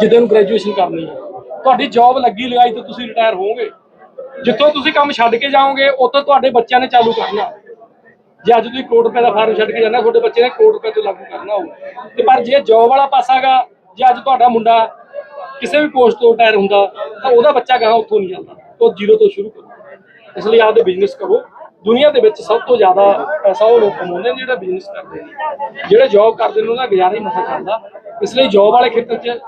ਜਿੱਦਾਂ ਨੂੰ ਗ੍ਰੈਜੂਏਸ਼ਨ ਕਰਨੀ ਹੈ। ਤੁਹਾਡੀ ਜੌਬ ਲੱਗੀ ਲਗਾਈ ਤੇ ਤੁਸੀਂ ਰਿਟਾਇਰ ਹੋਵੋਗੇ। ਜਿੱਥੋਂ ਤੁਸੀਂ ਕੰਮ ਛੱਡ ਕੇ ਜਾਓਗੇ, ਉੱਥੋਂ ਤੁਹਾਡੇ ਬੱਚਿਆਂ ਨੇ ਚਾਲੂ ਕਰਨਾ। ਜੇ ਅੱਜ ਤੁਸੀਂ ਕਰੋੜ ਰੁਪਏ ਦਾ ਫਾਰਮ ਛੱਡ ਕੇ ਜਾਣਾ ਤੁਹਾਡੇ ਬੱਚੇ ਨੇ ਕਰੋੜ ਰੁਪਏ ਤੋਂ ਲਾਗੂ ਕਰਨਾ ਹੋਊ। ਤੇ ਪਰ ਜੇ ਜੌਬ ਵਾਲਾ ਪਾਸਾਗਾ ਜੇ ਅੱਜ ਤੁਹਾਡਾ ਮੁੰਡਾ ਕਿਸੇ ਵੀ ਪੋਸਟ ਤੋਂ ਰਿਟਾਇਰ ਹੁੰਦਾ, ਤਾਂ ਉਹਦਾ ਬੱਚਾ ਗਾਹਾਂ ਉੱਥੋਂ ਨਹੀਂ ਜਾਂਦਾ। ਉਹ ਜ਼ੀਰੋ ਤੋਂ ਸ਼ੁਰੂ ਕਰੋ। ਇਸ ਲਈ ਆਪਦੇ ਬਿਜ਼ਨਸ ਕਰੋ। ਦੁਨੀਆ ਦੇ ਵਿੱਚ ਸਭ ਤੋਂ ਜ਼ਿਆਦਾ ਪੈਸਾ ਉਹ ਲੋਕ ਕਮਾਉਂਦੇ ਨੇ ਜਿਹੜਾ ਬਿਜ਼ਨਸ ਕਰਦੇ ਨੇ। ਜਿਹੜੇ ਜੌਬ ਕਰਦੇ ਨੇ, ਉਹਨਾਂ ਦਾ ਗੁਜ਼ਾਰਾ ਹੀ ਮਸਾ ਚੱਲਦਾ। ਇਸ ਲਈ ਜੌਬ ਵਾਲੇ ਖੇਤਰ 'ਚ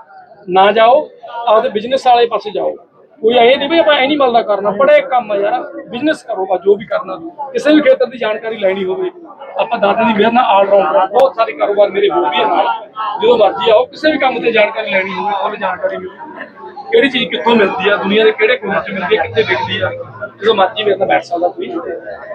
ਨਾ ਜਾਓ, ਆਪਦੇ ਬਿਜ਼ਨਸ ਵਾਲੇ ਪਾਸੇ ਜਾਓ। ਕੋਈ ਇਹ ਨਹੀਂ ਵੀ ਆਪਾਂ ਐਨੀਮਲ ਦਾ ਕਰਨਾ, ਬੜੇ ਕੰਮ ਆ ਯਾਰ। ਬਿਜ਼ਨਸ ਕਰੋ ਬਸ, ਜੋ ਵੀ ਕਰਨਾ। ਕਿਸੇ ਵੀ ਖੇਤਰ ਦੀ ਜਾਣਕਾਰੀ ਲੈਣੀ ਹੋਵੇ। ਆਪਾਂ ਦਾਦੇ ਦੀ ਮਿਹਰ ਨਾਲ ਆਲ ਰਾਉਂਡਰ ਬਹੁਤ ਸਾਰੇ ਕਾਰੋਬਾਰ ਮੇਰੇ ਹੋ ਵੀ ਨਾਲ। ਜਦੋਂ ਮਰਜ਼ੀ ਆਓ, ਕਿਸੇ ਵੀ ਕੰਮ ਤੇ ਜਾਣਕਾਰੀ ਲੈਣੀ ਹੋਵੇ ਉਹ ਜਾਣਕਾਰੀ ਮਿਲੂ। ਕਿਹੜੀ ਚੀਜ਼ ਕਿੱਥੋਂ ਮਿਲਦੀ ਆ ਦੁਨੀਆ ਦੇ ਕਿਹੜੇ ਕੋਨੇ 'ਚ ਮਿਲਦੀ ਆ ਕਿੱਥੇ ਵਿਕਦੀ ਆ ਜਦੋਂ ਮਰਜ਼ੀ ਮੇਰੇ ਨਾਲ ਬੈਠ ਸਕਦਾ ਕੋਈ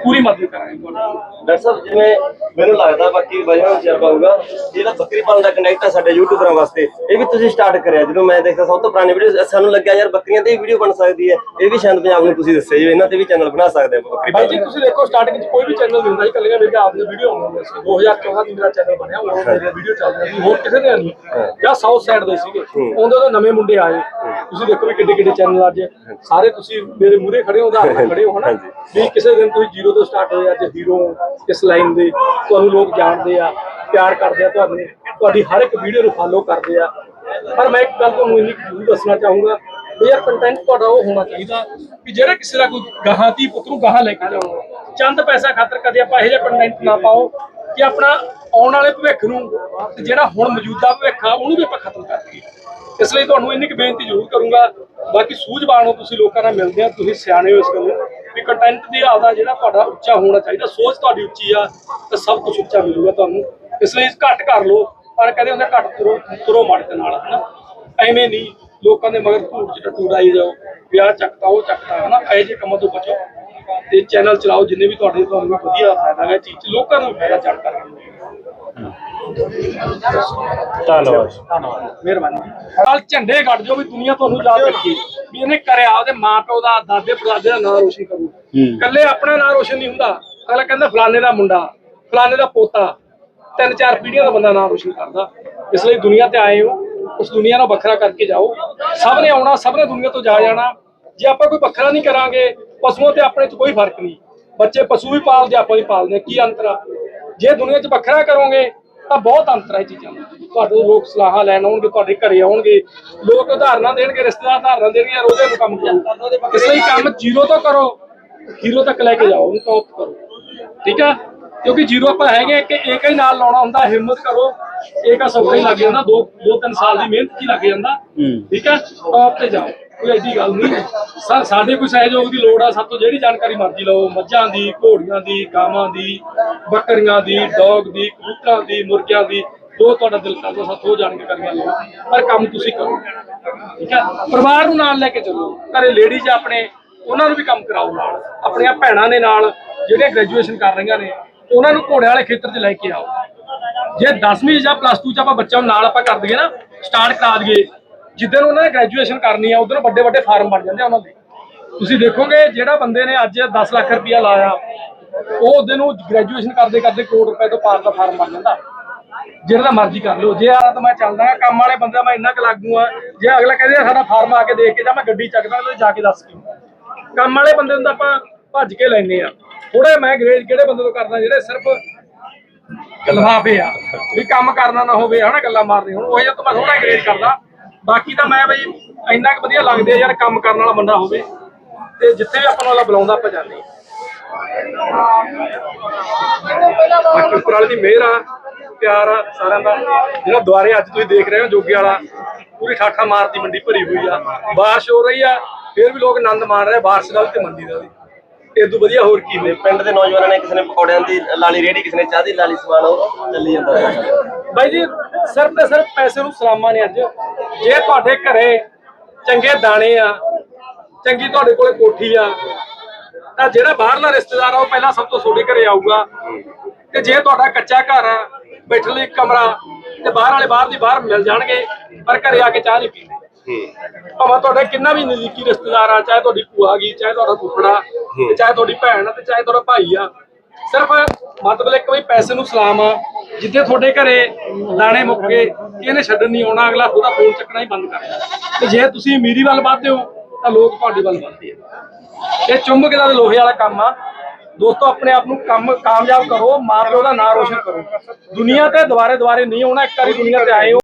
ਪੂਰੀ ਮਦਦ ਕਰਾਂਗੇ ਤੁਹਾਡੀ। ਡਾਕਟਰ ਸਾਹਿਬ ਜਿਵੇਂ ਮੈਨੂੰ ਲੱਗਦਾ ਬਾਕੀ ਬਾਈਆਂ ਨੂੰ ਤਜਰਬਾ ਹੋਊਗਾ ਜਿਹੜਾ ਬੱਕਰੀ ਪਾਲਣ ਦਾ ਕਨੈਕਟ ਆ ਸਾਡੇ ਯੂਟਿਊਬਰਾਂ ਵਾਸਤੇ। ਇਹ ਵੀ ਤੁਸੀਂ ਸਟਾਰਟ ਕਰਿਆ ਜਦੋਂ ਮੈਂ ਦੇਖਦਾ ਸਭ ਤੋਂ ਪੁਰਾਣੀ ਵੀਡੀਓ ਸਾਨੂੰ ਲੱਗਿਆ ਯਾਰ ਬੱਕਰੀਆਂ ਤੇ ਵੀਡੀਓ ਬਣ ਸਕਦੀ ਹੈ। ਇਹ ਵੀ ਸ਼ਾਇਦ ਪੰਜਾਬ ਨੂੰ ਤੁਸੀਂ ਦੱਸਿਆ ਜੀ ਇਹਨਾਂ ਤੇ ਵੀ ਚੈਨਲ ਬਣਾ ਸਕਦੇ ਆ ਬੱਕਰੀ ਭਾਈ ਜੀ ਤੁਸੀਂ ਦੇਖੋ ਸਟਾਰਟਿੰਗ 'ਚ ਕੋਈ ਵੀ ਚੈਨਲ ਨਹੀਂ ਹੁੰਦਾ ਸੀ ਕੱਲੀਆਂ ਮੇਰੇ ਆਪ ਦੀ ਵੀਡੀਓ ਆਉਂਦੀਆਂ ਸੀ। 2014 ਦੀ ਮੇਰਾ ਚੈਨਲ ਬਣਿਆ ਉਹ ਮੇਰੇ ਵੀਡੀਓ ਚੱਲਦੀ ਸੀ ਹੋਰ ਕਿਸੇ ਦੇ ਨਹੀਂ। ਜਾਂ ਸਾਊਥ ਸਾਈਡ ਦੇ ਸੀਗੇ। ਉਹਦੇ ਤੋਂ ਨਵੇਂ ਮੁੰਡੇ ਆਏ। ਤੁਸੀਂ ਦੇਖੋ ਵੀ ਕਿੱਡੇ ਕਿੱਡੇ ਚੈਨਲ ਅੱਜ। ਸਾਰੇ ਤੁਸੀਂ ਮੇਰੇ ਮੂਹਰੇ ਖੜੇ ਹੋ ਉਦਾਹਰਨ ਖੜੇ ਹੋ ਹਨਾ? ਵੀ ਕਿਸੇ ਦਿਨ ਤੁਸੀਂ ਜ਼ੀਰੋ ਤੋਂ ਸਟਾਰਟ ਹੋਏ ਅੱਜ ਹੀਰੋ ਇਸ ਲਾਈਨ ਦੇ ਤੁਹਾਨੂੰ ਲੋਕ ਜਾਣਦੇ ਆ ਪਿਆਰ ਕਰਦੇ ਆ ਤੁਹਾਨੂੰ ਤੁਹਾਡੀ ਹਰ ਇੱਕ ਵੀਡੀਓ ਨੂੰ ਫਾਲੋ ਕਰਦੇ ਆ। ਪਰ ਮੈਂ ਇੱਕ ਗੱਲ ਤੁਹਾਨੂੰ ਇੰਨੀ ਜ਼ਰੂਰ ਦੱਸਣਾ ਚਾਹੂੰਗਾ ਵੀ ਯਾਰ ਕੰਟੈਂਟ ਤੁਹਾਡਾ ਉਹ ਹੋਣਾ ਚਾਹੀਦਾ ਕਿ ਜਿਹੜਾ ਕਿਸੇ ਦਾ ਕੋਈ ਗਾਹਾਂ ਦੀ ਪੁੱਤ ਨੂੰ ਗਾਹਾਂ ਲੈ ਕੇ ਜਾਊਗਾ ਚੰਦ ਪੈਸਾ ਖਾਤਰ ਕਦੇ ਆਪਾਂ ਇਹੋ ਜਿਹਾ ਕੰਟੈਂਟ ਨਾ ਪਾਓ ਕਿ ਆਪਣਾ ਆਉਣ ਵਾਲੇ ਭਵਿੱਖ ਨੂੰ ਤੇ ਜਿਹੜਾ ਹੁਣ ਮੌਜੂਦਾ ਭਵਿੱਖ ਆ ਉਹਨੂੰ ਵੀ ਆਪਾਂ ਖਤਮ ਕਰ ਦਈਏ। ਇਸ ਲਈ ਤੁਹਾਨੂੰ ਇੰਨੀ ਕੁ ਬੇਨਤੀ ਜ਼ਰੂਰ ਕਰੂੰਗਾ। ਬਾਕੀ ਸੂਝਵਾਨ ਹੋ ਤੁਸੀਂ ਲੋਕਾਂ ਨਾਲ ਮਿਲਦੇ ਆ, ਤੁਸੀਂ ਸਿਆਣੇ ਹੋ ਇਸ ਗੱਲ, ਵੀ ਕੰਟੈਂਟ ਦੀ ਆਪਦਾ ਜਿਹੜਾ ਤੁਹਾਡਾ ਉੱਚਾ ਹੋਣਾ ਚਾਹੀਦਾ, ਸੋਚ ਤੁਹਾਡੀ ਉੱਚੀ ਆ, ਤਾਂ ਸਭ ਕੁਝ ਉੱਚਾ ਮਿਲੂਗਾ ਤੁਹਾਨੂੰ। ਇਸ ਲਈ ਘੱਟ ਕਰ ਲਓ, ਪਰ ਕਦੇ ਹੁੰਦਾ ਘੱਟ ਤੁਰੋ ਤੁਰੋ ਮੜ ਦੇ ਨਾਲ, ਹਨਾ। ਐਵੇਂ ਨਹੀਂ, ਲੋਕਾਂ ਦੇ ਮਗਰ ਧੂੜ ਚ ਟੱਟੂ ਜਾਓ ਵਿਆਹ ਚੱਕਤਾ, ਉਹ ਚੱਕਤਾ, ਹਨਾ। ਇਹੋ ਜਿਹੇ ਕੰਮਾਂ ਤੋਂ ਬਚੋ ਤੇ ਚੈਨਲ ਚਲਾਓ, ਜਿੰਨੇ ਵੀ ਤੁਹਾਡੇ, ਤੁਹਾਨੂੰ ਵਧੀਆ ਫਾਇਦਾ ਹੈ ਚੀਜ਼ 'ਚ ਲੋਕਾਂ ਨੂੰ ਫਾਇਦਾ ਜਾਣਕਾਰੀ ਮਿਲੇ ਧੰਨਵਾਦ। ਧੰਨਵਾਦ ਮਿਹਰਬਾਨੀ। ਨਾਲ ਝੰਡੇ ਗੱਡ ਜੋ ਵੀ ਦੁਨੀਆ ਤੁਹਾਨੂੰ ਯਾਦ ਰੱਖੀ। ਵੀ ਇਹਨੇ ਕਰਿਆ ਉਹਦੇ ਮਾਪਿਓ ਦਾ ਦਾਦੇ ਪੜਦਾਦੇ ਦਾ ਨਾਮ ਰੋਸ਼ਨ ਕਰੂ। ਇਕੱਲੇ ਆਪਣਾ ਨਾਮ ਰੋਸ਼ਨ ਨਹੀਂ ਹੁੰਦਾ। ਅਗਲਾ ਕਹਿੰਦਾ ਫਲਾਣੇ ਦਾ ਮੁੰਡਾ ਫਲਾਣੇ ਦਾ ਪੋਤਾ। ਤਿੰਨ ਚਾਰ ਪੀੜ੍ਹੀਆਂ ਦਾ ਬੰਦਾ ਨਾਮ ਰੋਸ਼ਨ ਕਰਦਾ। ਇਸ ਲਈ ਦੁਨੀਆ ਤੇ ਆਏ ਹੋ ਉਸ ਦੁਨੀਆ ਨੂੰ ਵੱਖਰਾ ਕਰਕੇ ਜਾਓ। ਸਭ ਨੇ ਆਉਣਾ ਸਭ ਨੇ ਦੁਨੀਆ ਤੋਂ ਜਾ ਜਾਣਾ। ਜੇ ਆਪਾਂ ਕੋਈ ਵੱਖਰਾ ਨਹੀਂ ਕਰਾਂਗੇ ਪਸ਼ੂਆਂ ਤੇ ਆਪਣੇ 'ਚ ਕੋਈ ਫ਼ਰਕ ਨਹੀਂ। ਬੱਚੇ ਪਸ਼ੂ ਵੀ ਪਾਲਦੇ ਆਪਾਂ ਵੀ ਪਾਲਦੇ। ਕੀ ਅੰਤਰ ਆ? ਜੇ ਦੁਨੀਆ 'ਚ ਵੱਖਰਾ ਕਰੋਗੇ ਤਾਂ ਬਹੁਤ ਅੰਤਰ ਹੈ ਚੀਜ਼ਾਂ ਦਾ। ਤੁਹਾਡੇ ਤੋਂ ਲੋਕ ਸਲਾਹਾਂ ਲੈਣ ਆਉਣਗੇ ਤੁਹਾਡੇ ਘਰੇ ਆਉਣਗੇ। ਲੋਕ ਉਦਾਹਰਨਾਂ ਦੇਣਗੇ ਰਿਸ਼ਤੇਦਾਰ ਉਦਾਹਰਨਾਂ ਦੇਣਗੇ ਉਹਦੇ ਨੂੰ ਕੰਮ ਕਰੋ। ਇਸ ਲਈ ਕੰਮ ਜ਼ੀਰੋ ਤੋਂ ਕਰੋ ਹੀਰੋ ਤੱਕ ਲੈ ਕੇ ਜਾਓ ਉਹਨੂੰ ਟੌਪ ਕਰੋ। ਠੀਕ ਆ? ਕਿਉਂਕਿ ਜ਼ੀਰੋ ਆਪਾਂ ਹੈਗੇ ਕਿ ਇੱਕ ਹੀ ਨਾਲ ਲਾਉਣਾ ਹੁੰਦਾ ਹਿੰਮਤ ਕਰੋ। ਇੱਕ ਆ ਸੌਖਾ ਹੀ ਲੱਗ ਜਾਂਦਾ ਦੋ ਦੋ ਤਿੰਨ ਸਾਲ ਦੀ ਮਿਹਨਤ ਹੀ ਲੱਗ ਜਾਂਦਾ। ਠੀਕ ਆ? ਟੌਪ ਤੇ ਜਾਓ। ਕੋਈ ਐਡੀ ਗੱਲ ਨਹੀਂ। ਸਾਡੇ ਕੋਈ ਸਹਿਯੋਗ ਦੀ ਲੋੜ ਆ, ਸਭ ਤੋਂ ਜਿਹੜੀ ਜਾਣਕਾਰੀ ਮਰਜ਼ੀ ਲਓ। ਮੱਝਾਂ ਦੀ, ਘੋੜੀਆਂ ਦੀ, ਗਾਵਾਂ ਦੀ, ਬੱਕਰੀਆਂ ਦੀ, ਡੌਗ ਦੀ, ਕਬੂਤਰਾਂ ਦੀ, ਮੁਰਗਿਆਂ ਦੀ, ਜੋ ਤੁਹਾਡਾ ਦਿਲ ਕਰਦਾ, ਸਭ ਤੋਂ ਜਾਣਕਾਰੀਆਂ ਲਓ। ਪਰ ਕੰਮ ਤੁਸੀਂ ਕਰੋ। ਠੀਕ ਹੈ ਪਰਿਵਾਰ ਨੂੰ ਨਾਲ ਲੈ ਕੇ ਚੱਲੋ। ਘਰੇ ਲੇਡੀਜ਼ ਆਪਣੇ, ਉਹਨਾਂ ਨੂੰ ਵੀ ਕੰਮ ਕਰਾਓ ਨਾਲ। ਆਪਣੀਆਂ ਭੈਣਾਂ ਦੇ ਨਾਲ ਜਿਹੜੇ ਗ੍ਰੈਜੂਏਸ਼ਨ ਕਰ ਰਹੀਆਂ ਨੇ, ਉਹਨਾਂ ਨੂੰ ਘੋੜਿਆਂ ਵਾਲੇ ਖੇਤਰ 'ਚ ਲੈ ਕੇ ਆਓ। ਜੇ 10ਵੀਂ ਜਾਂ ਪਲੱਸ 2 ਚ ਆਪਾਂ ਬੱਚਿਆਂ ਨੂੰ ਨਾਲ ਆਪਾਂ ਕਰ ਦਈਏ ਨਾ ਸਟਾਰਟ ਕਰਾ ਦਈਏ। ਜਿੱਦਣ ਉਹਨਾਂ ਨੇ ਗ੍ਰੈਜੂਏਸ਼ਨ ਕਰਨੀ ਆ, ਉਧਰ ਵੱਡੇ ਵੱਡੇ ਫਾਰਮ ਬਣ ਜਾਂਦੇ ਆ ਉਹਨਾਂ ਦੇ। ਤੁਸੀਂ ਦੇਖੋਗੇ, ਜਿਹੜਾ ਬੰਦੇ ਨੇ ਅੱਜ 10 ਲੱਖ ਰੁਪਇਆ ਲਾਇਆ, ਉਹ ਉਹਦੇ ਨੂੰ ਗ੍ਰੈਜੂਏਸ਼ਨ ਕਰਦੇ ਕਰਦੇ ਕਰੋੜ ਰੁਪਏ ਤੋਂ ਪਾਰ ਦਾ ਫਾਰਮ ਬਣ ਜਾਂਦਾ। ਜਿਹੜਾ ਦਾ ਮਰਜ਼ੀ ਕਰ ਲਓ। ਜੇ ਆ ਤਾਂ ਮੈਂ ਚੱਲਦਾ ਕੰਮ ਵਾਲੇ ਬੰਦੇ ਮੈਂ ਇੰਨਾ ਕੁ ਲਾਗੂ ਆ, ਜੇ ਅਗਲਾ ਕਹਿੰਦੇ ਆ ਸਾਡਾ ਫਾਰਮ ਆ ਕੇ ਦੇਖ ਕੇ ਜਾਂ ਮੈਂ ਗੱਡੀ ਚੱਕਦਾ ਤੇ ਜਾ ਕੇ ਦੱਸ ਕੀ ਕੰਮ ਵਾਲੇ ਬੰਦੇ ਨੂੰ ਤਾਂ ਆਪਾਂ ਭੱਜ ਕੇ ਲੈਨੇ ਆ। ਥੋੜੇ ਮੈਂ ਗ੍ਰੇਡ ਕਿਹੜੇ ਬੰਦੇ ਤੋਂ ਕਰਦਾ, ਜਿਹੜੇ ਸਿਰਫ ਲਫਾਫੇ ਆ, ਵੀ ਕੰਮ ਕਰਨਾ ਨਾ ਹੋਵੇ, ਹਨਾ ਗੱਲਾਂ ਮਾਰਦੇ ਹੁਣ, ਉਹ ਜਿਹਾ ਤਾਂ ਮੈਂ ਥੋੜਾ ਗ੍ਰੇਡ ਕਰਦਾ। ਬਾਕੀ ਤਾਂ ਮੈਂ ਬਈ ਇੰਨਾ ਕੁ ਵਧੀਆ ਲੱਗਦੇ ਆ ਯਾਰ ਕੰਮ ਕਰਨ ਵਾਲਾ ਬੰਦਾ ਹੋਵੇ ਤੇ ਜਿੱਥੇ ਵੀ ਆਪਾਂ ਨੂੰ ਵਾਲਾ ਬੁਲਾਉਂਦਾ ਆਪਾਂ ਜਾਂਦੇ ਹਾਂ। ਬਾਕੀ ਉੱਪਰ ਵਾਲੇ ਦੀ ਮਿਹਰ ਆ, ਪਿਆਰ ਆ ਸਾਰਿਆਂ ਦਾ। ਜਿਹੜਾ ਦੁਆਰੇ ਅੱਜ ਤੁਸੀਂ ਦੇਖ ਰਹੇ ਹੋ ਜੋਗੀ ਵਾਲਾ, ਪੂਰੀ ਠਾਠਾ ਮਾਰਦੀ ਮੰਡੀ ਭਰੀ ਹੋਈ ਆ। ਬਾਰਿਸ਼ ਹੋ ਰਹੀ ਆ, ਫਿਰ ਵੀ ਲੋਕ ਆਨੰਦ ਮਾਣ ਰਹੇ ਆ, ਬਾਰਿਸ਼ ਦਾ ਵੀ ਤੇ ਮੰਡੀ ਦਾ ਵੀ। ਇਹ ਤੋਂ ਵਧੀਆ ਹੋਰ ਕੀ ਹੋਵੇ ਪਿੰਡ ਦੇ ਨੌਜਵਾਨਾਂ ਨੇ ਕਿਸੇ ਨੇ ਪਕੌੜਿਆਂ ਦੀ ਲਾਲੀ ਰੇੜੀ ਕਿਸੇ ਨੇ ਚਾਹ ਦੀ ਲਾਲੀ ਸਮਾਨ ਉਹ ਚੱਲੀ ਜਾਂਦਾ ਬਾਈ ਜੀ ਸਿਰਫ ਤੇ ਸਿਰਫ ਪੈਸੇ ਨੂੰ ਸਲਾਮਾਂ ਨੇ ਅੱਜ। ਜੇ ਤੁਹਾਡੇ ਘਰੇ ਚੰਗੇ ਦਾਣੇ ਆ ਚੰਗੀ ਤੁਹਾਡੇ ਕੋਲੇ ਕੋਠੀ ਆ ਤਾਂ ਜਿਹੜਾ ਬਾਹਰਲਾ ਰਿਸ਼ਤੇਦਾਰ ਆ ਉਹ ਪਹਿਲਾਂ ਸਭ ਤੋਂ ਤੁਹਾਡੇ ਘਰੇ ਆਊਗਾ। ਤੇ ਜੇ ਤੁਹਾਡਾ ਕੱਚਾ ਘਰ ਆ ਬੈਠਣ ਲਈ ਕਮਰਾ ਤੇ ਬਾਹਰ ਵਾਲੇ ਬਾਹਰ ਦੀ ਬਾਹਰ ਮਿਲ ਜਾਣਗੇ ਪਰ ਘਰੇ ਆ ਕੇ ਚਾਹ ਨਹੀਂ ਪੀਂਦੇ। ਭਾਵੇਂ ਤੁਹਾਡਾ ਕਿੰਨਾ ਵੀ ਨਜ਼ਦੀਕੀ ਰਿਸ਼ਤੇਦਾਰ ਆ ਚਾਹੇ ਤੁਹਾਡੀ ਭੂਆ ਗਈ ਚਾਹੇ ਤੁਹਾਡਾ ਫੁੱਫੜਾ ਤੇ ਚਾਹੇ ਤੁਹਾਡੀ ਭੈਣ ਆ ਤੇ ਚਾਹੇ ਤੁਹਾਡਾ ਭਾਈ ਆ ਸਿਰਫ ਮਤਲਬ ਇੱਕ ਵੀ ਪੈਸੇ ਨੂੰ ਸਲਾਮ ਆ ਜਿੱਥੇ ਤੁਹਾਡੇ ਘਰੇ ਦਾਣੇ ਮੁੱਕ ਗਏ ਇਹਨੇ ਛੱਡਣ ਨਹੀਂ ਆਉਣਾ ਅਗਲਾ ਉਹਦਾ ਫੋਨ ਚੱਕਣਾ ਹੀ ਬੰਦ ਕਰ ਤੇ ਜੇ ਤੁਸੀਂ ਅਮੀਰੀ ਵੱਲ ਵੱਧਦੇ ਹੋ ਤਾਂ ਲੋਕ ਤੁਹਾਡੇ ਵੱਲ ਵੱਧਦੇ ਆ। ਇਹ ਚੁੰਬਕ ਦਾ ਤੇ ਲੋਹੇ ਵਾਲਾ ਕੰਮ ਆ। ਦੋਸਤੋ ਆਪਣੇ ਆਪ ਨੂੰ ਕੰਮ ਕਾਮਯਾਬ ਕਰੋ ਮਾਂ ਪਿਓ ਦਾ ਨਾਂ ਰੋਸ਼ਨ ਕਰੋ। ਦੁਨੀਆ ਤੇ ਦੁਬਾਰੇ ਦੁਬਾਰੇ ਨਹੀਂ ਆਉਣਾ ਇੱਕ ਵਾਰੀ ਦੁਨੀਆ ਤੇ ਆਏ ਹੋ।